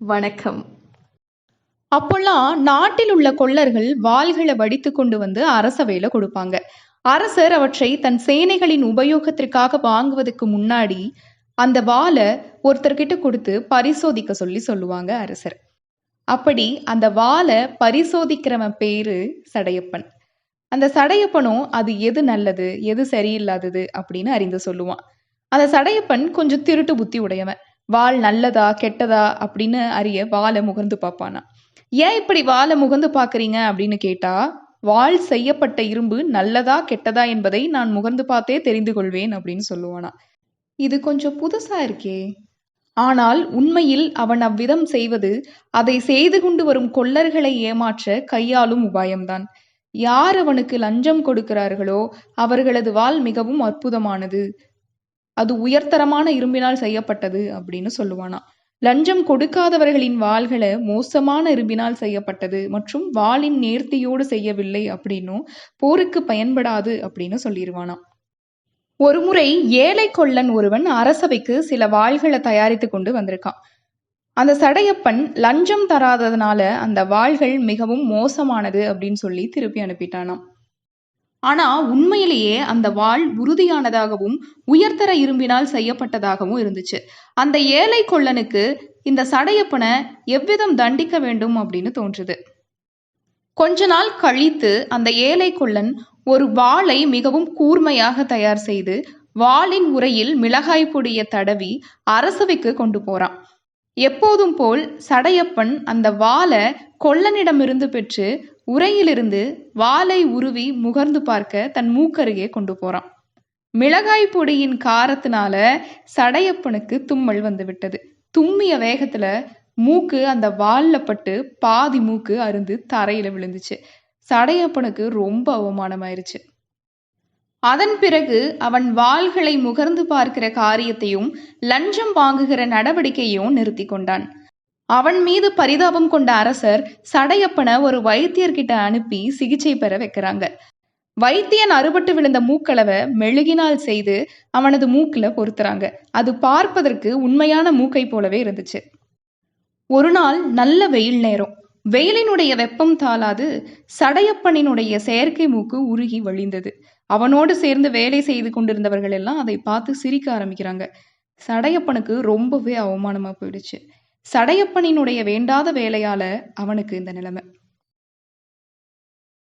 வணக்கம். அப்போல்லாம் நாட்டில் உள்ள கொள்ளர்கள் வாள்களை வடித்து கொண்டு வந்து அரசவையில கொடுப்பாங்க. அரசர் அவற்றை தன் சேனைகளின் உபயோகத்திற்காக வாங்குவதற்கு முன்னாடி அந்த வாளை ஒருத்தர்கிட்ட கொடுத்து பரிசோதிக்க சொல்லி சொல்லுவாங்க அரசர். அப்படி அந்த வாளை பரிசோதிக்கிறவன் பேரு சடையப்பன். அந்த சடையப்பனும் அது எது நல்லது எது சரியில்லாதது அப்படின்னு அறிந்து சொல்லுவான். அந்த சடையப்பன் கொஞ்சம் திருட்டு புத்தி உடையவன். வாள் நல்லதா கெட்டதா அப்படின்னு அறிய வாலை முகர்ந்து பார்ப்பானா? ஏன் இப்படி வாலை முகந்து பார்க்குறீங்க அப்படின்னு கேட்டா வாள் செய்யப்பட்ட இரும்பு நல்லதா கெட்டதா என்பதை நான் முகர்ந்து பார்த்தே தெரிந்து கொள்வேன் அப்படின்னு சொல்லுவானா. இது கொஞ்சம் புதுசா இருக்கே. ஆனால் உண்மையில் அவன் அவ்விதம் செய்வது அதை செய்து கொண்டு வரும் கொள்ளர்களை ஏமாற்ற கையாளும் உபாயம்தான். யார் அவனுக்கு லஞ்சம் கொடுக்கிறார்களோ அவர்களது வாள் மிகவும் அற்புதமானது. அது உயர்தரமான இரும்பினால் செய்யப்பட்டது அப்படின்னு சொல்லுவானா. லஞ்சம் கொடுக்காதவர்களின் வாள்களை மோசமான இரும்பினால் செய்யப்பட்டது மற்றும் வாளின் நேர்த்தியோடு செய்யவில்லை அப்படின்னும் போருக்கு பயன்படாது அப்படின்னு சொல்லிடுவானாம் ஒருமுறை ஏழை கொள்ளன் ஒருவன் அரசவைக்கு சில வாள்களை தயாரித்து கொண்டு வந்திருக்கான். அந்த சடையப்பன் லஞ்சம் தராததுனால அந்த வாள்கள் மிகவும் மோசமானது அப்படின்னு சொல்லி திருப்பி அனுப்பிட்டானாம். ஆனா உண்மையிலேயே அந்த வாள் உறுதியானதாகவும் உயர்தர இரும்பினால் செய்யப்பட்டதாகவும் இருந்துச்சு. அந்த ஏழை கொள்ளனுக்கு இந்த சடையப்பனை எவ்விதம் தண்டிக்க வேண்டும் அப்படின்னு தோன்றுது. கொஞ்ச நாள் கழித்து அந்த ஏழை கொள்ளன் ஒரு வாளை மிகவும் கூர்மையாக தயார் செய்து வாளின் உரையில் மிளகாய் பொடிய தடவி அரசவைக்கு கொண்டு போறான். எப்போதும் போல் சடையப்பன் அந்த வாளை கொள்ளனிடமிருந்து பெற்று உரையிலிருந்து வாலை உருவி முகர்ந்து பார்க்க தன் மூக்கருகே கொண்டு போறான். மிளகாய் பொடியின் காரத்தினால சடையப்பனுக்கு தும்மல் வந்து விட்டது தும்மிய வேகத்துல மூக்கு அந்த வால்ல பட்டு பாதி மூக்கு அருந்து தரையில விழுந்துச்சு. சடையப்பனுக்கு ரொம்ப அவமானமாயிருச்சு. அதன் பிறகு அவன் வாள்களை முகர்ந்து பார்க்கிற காரியத்தையும் லஞ்சம் வாங்குகிற நடவடிக்கையும் நிறுத்தி கொண்டான். அவன் மீது பரிதாபம் கொண்ட அரசர் சடையப்பனை ஒரு வைத்தியர்கிட்ட அனுப்பி சிகிச்சை பெற வைக்கிறாங்க. வைத்தியன் அறுபட்டு விழுந்த மூக்களவை மெழுகினால் செய்து அவனது மூக்குல பொருத்துறாங்க. அது பார்ப்பதற்கு உண்மையான மூக்கை போலவே இருந்துச்சு. ஒரு நாள் நல்ல வெயில் நேரம். வெயிலினுடைய வெப்பம் தாளாது சடையப்பனினுடைய செயற்கை மூக்கு உருகி வழிந்தது. அவனோடு சேர்ந்து வேலை செய்து கொண்டிருந்தவர்கள் எல்லாம் அதை பார்த்து சிரிக்க ஆரம்பிக்கிறாங்க. சடையப்பனுக்கு ரொம்பவே அவமானமா போயிடுச்சு. சடையப்பனினுடைய வேண்டாத வேலையால அவனுக்கு இந்த நிலைமை.